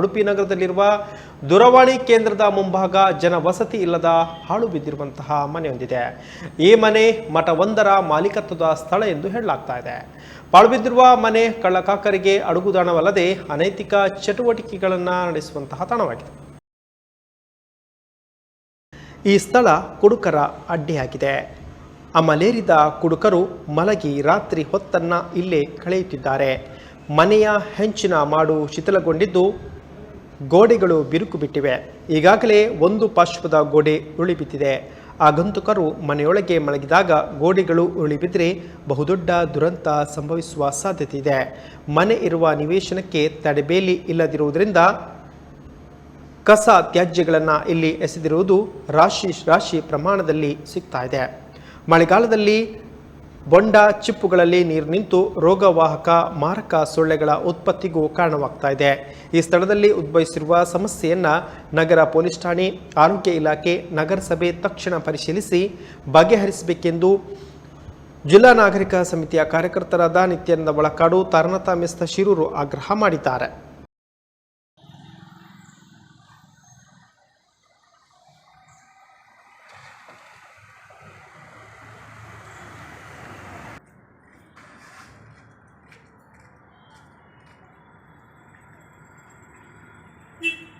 ಉಡುಪಿ ನಗರದಲ್ಲಿರುವ ದೂರವಾಣಿ ಕೇಂದ್ರದ ಮುಂಭಾಗ ಜನ ವಸತಿ ಇಲ್ಲದ ಹಾಳು ಬಿದ್ದಿರುವಂತಹ ಮನೆಯೊಂದಿದೆ. ಈ ಮನೆ ಮಠವೊಂದರ ಮಾಲೀಕತ್ವದ ಸ್ಥಳ ಎಂದು ಹೇಳಲಾಗ್ತಾ ಇದೆ. ಮನೆ ಕಳ್ಳಕಾಕರಿಗೆ ಅಡುಗುದಾಣವಲ್ಲದೆ ಅನೈತಿಕ ಚಟುವಟಿಕೆಗಳನ್ನು ನಡೆಸುವಂತಹ ತಾಣವಾಗಿದೆ. ಈ ಸ್ಥಳ ಕುಡುಕರ ಅಡ್ಡಿಯಾಗಿದೆ. ಅಮಲೇರಿದ ಕುಡುಕರು ಮಲಗಿ ರಾತ್ರಿ ಹೊತ್ತನ್ನ ಇಲ್ಲೇ ಕಳೆಯುತ್ತಿದ್ದಾರೆ. ಮನೆಯ ಹೆಂಚಿನ ಮಾಡು ಶಿಥಿಲಗೊಂಡಿದ್ದು ಗೋಡೆಗಳು ಬಿರುಕು ಬಿಟ್ಟಿವೆ. ಈಗಾಗಲೇ ಒಂದು ಪಾರ್ಶ್ವದ ಗೋಡೆ ಉಳಿಬಿದ್ದಿದೆ. ಆಗಂತುಕರು ಮನೆಯೊಳಗೆ ಮಲಗಿದಾಗ ಗೋಡೆಗಳು ಉಳಿಬಿದ್ರೆ ಬಹುದೊಡ್ಡ ದುರಂತ ಸಂಭವಿಸುವ ಸಾಧ್ಯತೆ ಇದೆ. ಮನೆ ಇರುವ ನಿವೇಶನಕ್ಕೆ ತಡೆಬೇಲಿ ಇಲ್ಲದಿರುವುದರಿಂದ ಕಸ ತ್ಯಾಜ್ಯಗಳನ್ನು ಇಲ್ಲಿ ಎಸೆದಿರುವುದು ರಾಶಿ ರಾಶಿ ಪ್ರಮಾಣದಲ್ಲಿ ಸಿಗ್ತಾ ಇದೆ. ಮಳೆಗಾಲದಲ್ಲಿ ಬೊಂಡ ಚಿಪ್ಪುಗಳಲ್ಲಿ ನೀರು ನಿಂತು ರೋಗವಾಹಕ ಮಾರಕ ಸೊಳ್ಳೆಗಳ ಉತ್ಪತ್ತಿಗೂ ಕಾರಣವಾಗ್ತಾ ಇದೆ. ಈ ಸ್ಥಳದಲ್ಲಿ ಉದ್ಭವಿಸಿರುವ ಸಮಸ್ಯೆಯನ್ನ ನಗರ ಪೊಲೀಸ್ ಠಾಣೆ, ಆರೋಗ್ಯ ಇಲಾಖೆ, ನಗರಸಭೆ ತಕ್ಷಣ ಪರಿಶೀಲಿಸಿ ಬಗೆಹರಿಸಬೇಕೆಂದು ಜಿಲ್ಲಾ ನಾಗರಿಕ ಸಮಿತಿಯ ಕಾರ್ಯಕರ್ತರಾದ ನಿತ್ಯಾನಂದ ಒಳಕಾಡು, ತಾರನಾಥ ಮೆಸ್ತ ಶಿರೂರು ಆಗ್ರಹ ಮಾಡಿದ್ದಾರೆ. Beep.